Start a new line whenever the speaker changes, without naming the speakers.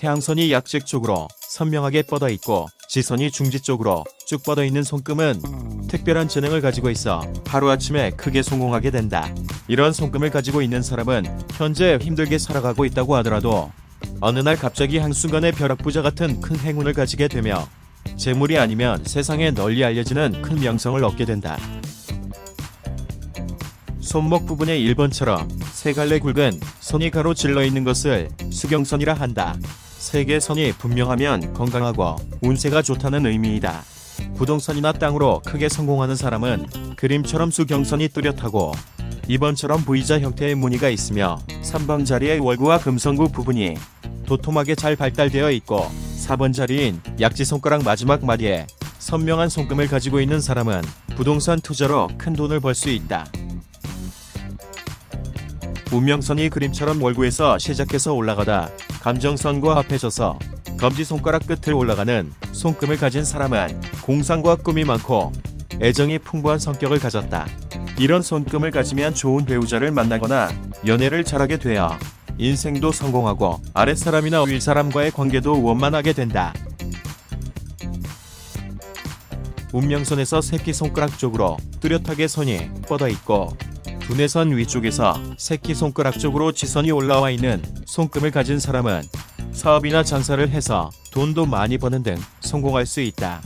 태양선이 약직 쪽으로 선명하게 뻗어 있고 지선이 중지 쪽으로 쭉 뻗어 있는 손금은 특별한 재능을 가지고 있어 하루아침에 크게 성공하게 된다. 이런 손금을 가지고 있는 사람은 현재 힘들게 살아가고 있다고 하더라도 어느 날 갑자기 한순간에 벼락부자 같은 큰 행운을 가지게 되며 재물이 아니면 세상에 널리 알려지는 큰 명성을 얻게 된다. 손목 부분의 1번처럼 세 갈래 굵은 선이 가로질러 있는 것을 수경선이라 한다. 세개 선이 분명하면 건강하고 운세가 좋다는 의미이다. 부동산이나 땅으로 크게 성공하는 사람은 그림처럼 수경선이 뚜렷하고 2번처럼 V자 형태의 무늬가 있으며 3번 자리의 월구와 금성구 부분이 도톰하게 잘 발달되어 있고 4번 자리인 약지 손가락 마지막 마디에 선명한 손금을 가지고 있는 사람은 부동산 투자로 큰 돈을 벌 수 있다. 운명선이 그림처럼 월구에서 시작해서 올라가다 감정선과 합해져서 검지손가락 끝을 올라가는 손금을 가진 사람은 공상과 꿈이 많고 애정이 풍부한 성격을 가졌다. 이런 손금을 가지면 좋은 배우자를 만나거나 연애를 잘하게 되어 인생도 성공하고 아랫사람이나 윗사람과의 관계도 원만하게 된다. 운명선에서 새끼손가락 쪽으로 뚜렷하게 선이 뻗어 있고 두뇌선 위쪽에서 새끼손가락 쪽으로 지선이 올라와 있는 손금을 가진 사람은 사업이나 장사를 해서 돈도 많이 버는 등 성공할 수 있다.